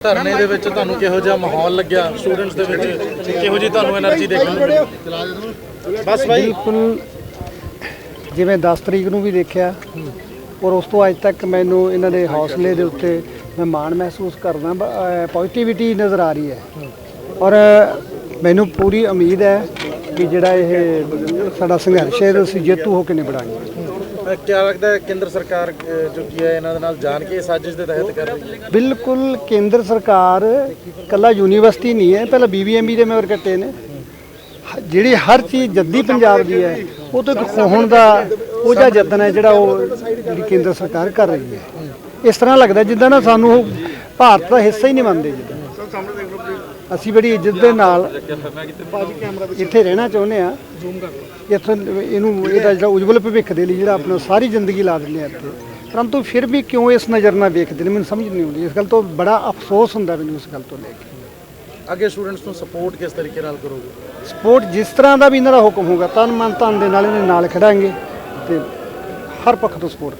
ਧਰਨੇ ਦੇ ਵਿੱਚ ਤੁਹਾਨੂੰ ਕਿਹੋ ਜਿਹਾ ਮਾਹੌਲ ਲੱਗਿਆ? ਸਟੂਡੈਂਟਸ ਦੇ ਵਿੱਚ ਕਿਹੋ ਜੀ ਤੁਹਾਨੂੰ એનર્ਜੀ ਦੇਖਣ ਨੂੰ ਮਿਲੀ? ਬਸ ਭਾਈ ਬਿਲਕੁਲ ਜਿਵੇਂ 10 ਤਰੀਕ ਨੂੰ ਵੀ ਦੇਖਿਆ, ਔਰ ਉਸ ਤੋਂ ਅੱਜ ਤੱਕ ਮੈਨੂੰ ਇਹਨਾਂ ਦੇ ਹੌਸਲੇ ਦੇ ਉੱਤੇ ਮੈਂ ਮਾਣ ਮਹਿਸੂਸ ਕਰਦਾ ਪੋਜ਼ਿਟਿਵਿਟੀ ਨਜ਼ਰ ਆ ਰਹੀ ਹੈ। ਔਰ ਮੈਨੂੰ ਪੂਰੀ ਉਮੀਦ ਹੈ ਕਿ ਜਿਹੜਾ ਇਹ ਸਾਡਾ ਸੰਘਰਸ਼ ਹੈ ਅਸੀਂ ਜੇਤੂ ਹੋ ਕੇ ਨਿਬੜਾਂਗੇ ਅਹ ਲੱਗਦਾ ਹੈ ਕੇਂਦਰ ਸਰਕਾਰ ਅਹ, ਜੋ ਕੀ ਹੈ ਇਹਨਾਂ ਦੇ ਨਾਲ ਜਾਣ ਕੇ ਸਾਜ਼ਿਸ਼ ਦੇ ਤਹਿਤ ਕਰ ਰਹੀ ਹੈ? ਬਿਲਕੁਲ ਕੇਂਦਰ ਸਰਕਾਰ ਕੱਲਾ ਯੂਨੀਵਰਸਿਟੀ ਨਹੀਂ ਹੈ ਪਹਿਲਾਂ ਬੀਬੀਐਮਬੀ ਦੇ ਮੈਂਬਰ ਕੱਟੇ ਨੇ। ਹ- ਜਿਹੜੀ ਹਰ ਚੀਜ਼ ਜੱਦੀ ਪੰਜਾਬ ਦੀ ਹੈ ਉਹ ਤੋਂ ਇੱਕ ਖੋਹਣ ਦਾ ਉਹ ਜਿਹਾ ਯਤਨ ਹੈ ਜਿਹੜਾ ਉਹ ਜਿਹੜੀ ਕੇਂਦਰ ਸਰਕਾਰ ਕਰ ਰਹੀ ਹੈ। ਇਸ ਤਰ੍ਹਾਂ ਲੱਗਦਾ ਜਿੱਦਾਂ ਨਾ ਸਾਨੂੰ ਉਹ ਭਾਰਤ ਦਾ ਹਿੱਸਾ ਹੀ ਨਹੀਂ ਮੰਨਦੇ ਜਿੱਦਾਂ। ਅਸੀਂ ਬੜੀ ਇੱਜ਼ਤ ਦੇ ਨਾਲ ਇੱਥੇ ਰਹਿਣਾ ਚਾਹੁੰਦੇ ਆ ਇੱਥੋਂ ਇਹਨੂੰ ਇਹਦਾ ਜਿਹੜਾ ਉਜਵਲ ਭਵਿੱਖ ਦੇ ਲਈ ਜਿਹੜਾ ਆਪਣਾ ਸਾਰੀ ਜ਼ਿੰਦਗੀ ਲਾ ਦਿੰਦੇ ਆ ਇੱਥੇ। ਪਰੰਤੂ ਫਿਰ ਵੀ ਕਿਉਂ ਇਸ ਨਜ਼ਰ ਨਾਲ ਵੇਖਦੇ ਨੇ? ਮੈਨੂੰ ਸਮਝ ਨਹੀਂ ਆਉਂਦੀ। ਇਸ ਗੱਲ ਤੋਂ ਬੜਾ ਅਫਸੋਸ ਹੁੰਦਾ ਮੈਨੂੰ ਇਸ ਗੱਲ ਤੋਂ ਲੈ ਕੇ। ਅੱਗੇ ਸਟੂਡੈਂਟਸ ਨੂੰ ਸਪੋਰਟ ਕਿਸ ਤਰੀਕੇ ਨਾਲ ਕਰੋਗੇ? ਸਪੋਰਟ ਜਿਸ ਤਰ੍ਹਾਂ ਦਾ ਵੀ ਇਹਨਾਂ ਦਾ ਹੁਕਮ ਹੋਗਾ ਤਨ ਮਨ ਧਨ ਦੇ ਨਾਲ ਇਹਦੇ ਨਾਲ ਖੜਾਂਗੇ ਤੇ ਹਰ ਪੱਖ ਤੋਂ ਸਪੋਰਟ